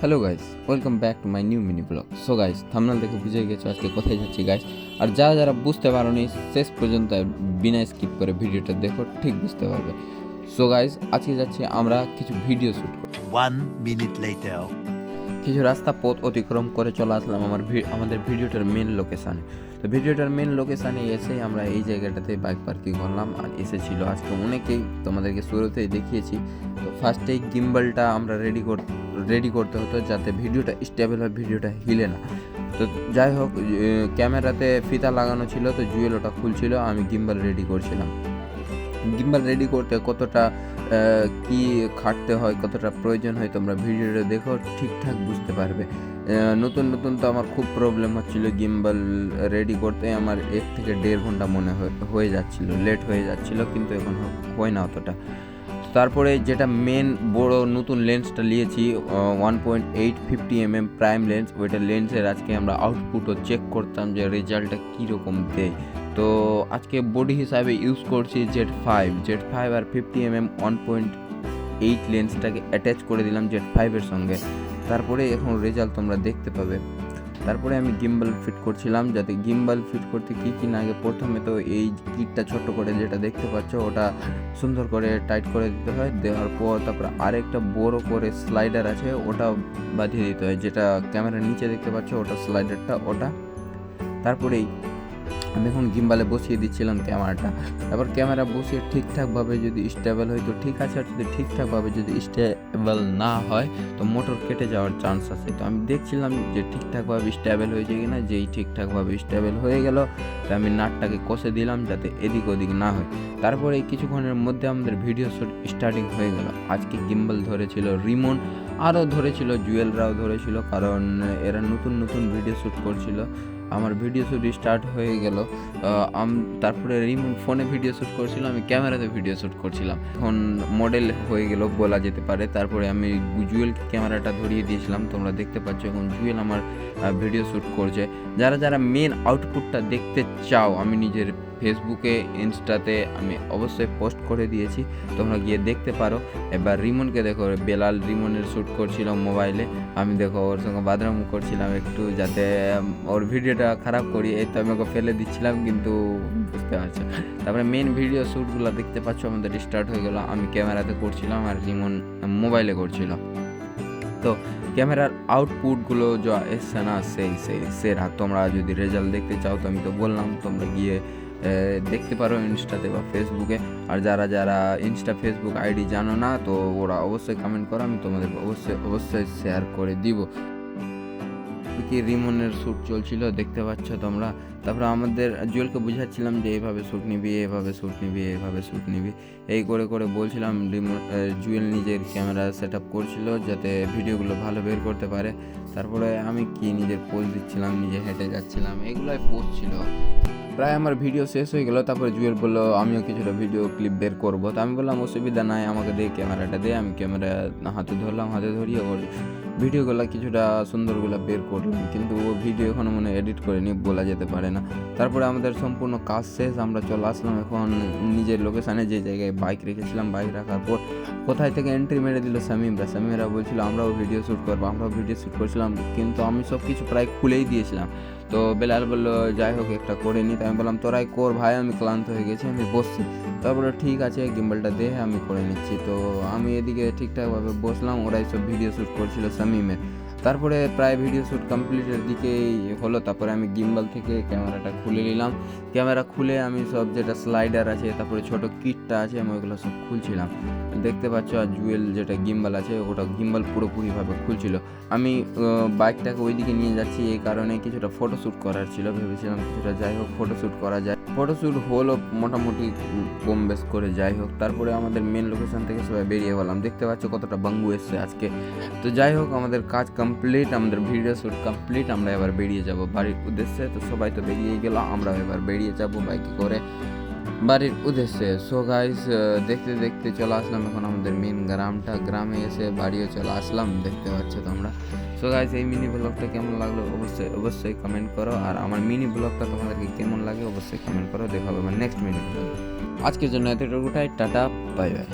Hello guys welcome back to my new mini blog so guys thumbnail দেখে বুঝে গেছো আজকে কোথায় যাচ্ছি গাইস আর যারা যারা বুঝতে পারোনি, শেষ পর্যন্ত বিনা স্কিপ করে ভিডিওটা দেখো, ঠিক বুঝতে পারবে। সো গাইস আজকে যাচ্ছি আমরা কিছু video shoot one minute later. কিছু রাস্তা পথ অতিক্রম করে চলে আসলাম আমার আমাদের ভিডিওটার মেন লোকেশানে তো ভিডিওটার মেন লোকেশানে এসেই আমরা এই জায়গাটাতে বাইক পার্কিং করলাম আর এসেছিল। আজকে অনেকেই তোমাদেরকে শুরুতেই দেখিয়েছি। তো ফার্স্টেই গিম্বলটা আমরা রেডি কর রেডি করতে হতো যাতে ভিডিওটা স্টেবল হয়, ভিডিওটা হিলে না। তো যাই হোক ক্যামেরাতে ফিতা লাগানো ছিল, তো জুয়েল ওটা খুলছিল, আমি গিম্বল রেডি করছিলাম। গিম্বল রেডি করতে কতটা কি খাটতে হয়, কতটা প্রয়োজন হয় তোমরা ভিডিওটা দেখো, ঠিকঠাক বুঝতে পারবে। নতুন নতুন তো আমার খুব প্রবলেম হচ্ছিল গিম্বাল রেডি করতে আমার এক থেকে দেড় ঘণ্টা মনে হয়ে যাচ্ছিল লেট হয়ে যাচ্ছিল, কিন্তু এখন হয় না অতটা। তারপরে যেটা মেন বড় নতুন লেন্সটা নিয়েছি one point eight fifty M M prime lens ওইটা লেন্সের আজকে আমরা আউটপুটও চেক করতাম যে রেজাল্টটা কীরকম দেয়। তো আজকে বডি হিসাবে ইউজ করছি জেড ফাইভ জেড ফাইভ আর fifty M M one point eight লেন্সটাকে attach করে দিলাম জেড ফাইভের সঙ্গে। তারপরে এখন রেজাল্ট তোমরা দেখতে পাবে। তারপরে আমি গিম্বল ফিট করছিলাম যাতে গিম্বল ফিট করতে কী কী আগে প্রথমে তো এই কিটটা ছোট করে যেটা দেখতে পাচ্ছ, ওটা সুন্দর করে টাইট করে দিতে হয়। দেওয়ার পর তারপরে আরেকটা বড় করে স্লাইডার আছে, ওটা বাঁধিয়ে দিতে হয়। যেটা ক্যামেরার নিচে দেখতে পাচ্ছ, ওটা স্লাইডারটা ওটা। তারপরেই আমি এখন গিম্বালে বসিয়ে দিচ্ছিলাম ক্যামেরাটা তারপর ক্যামেরা বসিয়ে ঠিকঠাকভাবে যদি স্টেবল হয়, তো ঠিক আছে। আর যদি ঠিকঠাকভাবে যদি স্টেবল না হয়, তো মোটর কেটে যাওয়ার চান্স আছে। তো আমি দেখছিলাম যে ঠিকঠাকভাবে স্টেবল হয়েছে কি কিনা, যেই ঠিকঠাকভাবে স্টেবল হয়ে গেল, তো আমি নাটটাকে কষে দিলাম যাতে এদিক ওদিক না হয়। তারপরে কিছুক্ষণের মধ্যে আমাদের ভিডিও শ্যুট স্টার্টিং হয়ে গেল। আজকে গিম্বল ধরেছিল রিমন আরও ধরেছিল জুয়েলরাও ধরেছিল, কারণ এরা নতুন নতুন ভিডিও শ্যুট করছিল। আমার ভিডিও শ্যুট স্টার্ট হয়ে গেল। তারপরে রিমোট ফোনে ভিডিও শ্যুট করছিলাম আমি ক্যামেরাতে ভিডিও শ্যুট করছিলাম। এখন মডেল হয়ে গেল বলা যেতে পারে। তারপরে আমি জুয়েল ক্যামেরাটা ধরিয়ে দিয়েছিলাম। তোমরা দেখতে পাচ্ছ এখন জুয়েল আমার ভিডিও শ্যুট করছে। যারা যারা মেন আউটপুটটা দেখতে চাও, আমি নিজের ফেসবুকে, ইনস্টাতে আমি অবশ্যই পোস্ট করে দিয়েছি। তোমরা গিয়ে দেখতে পারো। এবার রিমনকে দেখো, বেলাল রিমনের শ্যুট করছিল মোবাইলে। আমি দেখো ওর সঙ্গে বাদরাম করছিলাম একটু যাতে ওর ভিডিওটা খারাপ করি। এই তো আমি ওকে ফেলে দিচ্ছিলাম, কিন্তু বুঝতে পারছ। তারপরে মেন ভিডিও শ্যুটগুলো দেখতে পাচ্ছ, আমাদের স্টার্ট হয়ে গেলো। আমি ক্যামেরাতে করছিলাম আর রিমন মোবাইলে করছিল। তো ক্যামেরার আউটপুটগুলো যা এসছে না, সেই সেই, সেরা। তোমরা যদি রেজাল্ট দেখতে চাও, তো আমি তো বললাম, তোমরা গিয়ে দেখতে পারো ইনস্টাতে বা ফেসবুকে। আর যারা যারা ইনস্টা, ফেসবুক আইডি জানো না, তো ওরা অবশ্যই কমেন্ট করো, আমি তোমাদের অবশ্যই অবশ্যই শেয়ার করে দিব। কি রিমনের শ্যুট চলছিল, দেখতে পাচ্ছ তোমরা? তারপরে আমাদের জুয়েলকে বুঝাচ্ছিলাম যে এইভাবে শ্যুট নিবি, এভাবে শ্যুট নিবি, এভাবে শ্যুট নিবি। এই করে করে বলছিলাম জুয়েল নিজের ক্যামেরা সেট আপ করছিল যাতে ভিডিওগুলো ভালো বের করতে পারে। তারপরে আমি কি নিজের পোজ দিচ্ছিলাম, নিজে হেঁটে যাচ্ছিলাম, এগুলোই পোজ ছিল। প্রায় আমার ভিডিও শেষ হয়ে গেল, তারপরে জুয়েল বলল, আমিও কিছুটা ভিডিও ক্লিপ বের করব। তো আমি বললাম, অসুবিধা নাই, আমাকে দে ক্যামেরাটা দে, আমি ক্যামেরা হাতে ধরলাম, হাতে ধরিয়ে ওর ভিডিওগুলো কিছুটা সুন্দরগুলো বের করলাম। কিন্তু ও ভিডিও এখনও মনে এডিট করেনি, বলা যেতে পারে না। তারপরে আমাদের সম্পূর্ণ কাজ শেষ, আমরা চলে আসলাম এখন নিজের লোকেশানে যে জায়গায় বাইক রেখেছিলাম বাইক রাখার পর কোথায় থেকে এন্ট্রি মেরে দিল সামিমরা সামিমরা বলছিল, আমরাও ভিডিও শ্যুট করব। আমরাও ভিডিও শ্যুট করছিলাম, কিন্তু আমি সব কিছু প্রায় খুলেই দিয়েছিলাম। তো বেলাল বলল, যাই হোক, একটা করে তো আমি বললাম, তোরাই কর ভাই, আমি ক্লান্ত হয়ে গেছি, আমি বসছি। তারপরে ঠিক আছে গিম্বলটা দে আমি করে নিচ্ছি। তো আমি এদিকে ঠিকঠাকভাবে বসলাম, ওরাই সব ভিডিও শ্যুট করছিল সামিমের। তারপরে প্রায় ভিডিও শ্যুট কমপ্লিটের দিকেই হলো, তারপরে আমি গিম্বল থেকে ক্যামেরাটা খুলে নিলাম। ক্যামেরা খুলে আমি সব যেটা স্লাইডার আছে, তারপরে ছোট কিটটা আছে, আমি ওইগুলো সব খুলছিলাম। দেখতে পাচ্ছ, আর জুয়েল যেটা গিম্বল আছে, ওটা গিম্বল পুরোপুরিভাবে খুলছিল। আমি বাইকটাকে ওইদিকে নিয়ে যাচ্ছি, এই কারণে কিছুটা ফটোশ্যুট করার ছিল, ভেবেছিলাম কিছুটা যাই হোক ফটোশ্যুট করা যায়। ফটোশ্যুট হলো মোটামুটি কম বেশ করে যাই হোক। তারপরে আমাদের মেন লোকেশন থেকে সবাই বেরিয়ে গেলাম। দেখতে পাচ্ছ কতটা বাঙ্গু এসছে আজকে। তো যাই হোক, আমাদের কাজ কমপ্লিট আমাদের ভিডিও শ্যুট কমপ্লিট আমরা এবার বেরিয়ে যাব বাড়ির উদ্দেশ্যে। তো সবাই তো বেরিয়ে গেল আমরা এবার বেরিয়ে যাব বাইকে করে বাড়ির উদ্দেশ্যে। সো গাইস দেখতে দেখতে চলে আসলাম এখন আমাদের মেন গ্রামটা। গ্রামে এসে বাড়িও চলে আসলাম, দেখতে পাচ্ছ তোমরা। সো গাইস এই মিনি ব্লগটা কেমন লাগল অবশ্যই অবশ্যই কমেন্ট করো। আর আমার মিনি ব্লগটা তোমাদেরকে কেমন লাগে অবশ্যই কমেন্ট করো, দেখা হবে আমার নেক্সট মিনি ব্লগ আজকের জন্য এতটুকুটাই, টাটা বাই বাই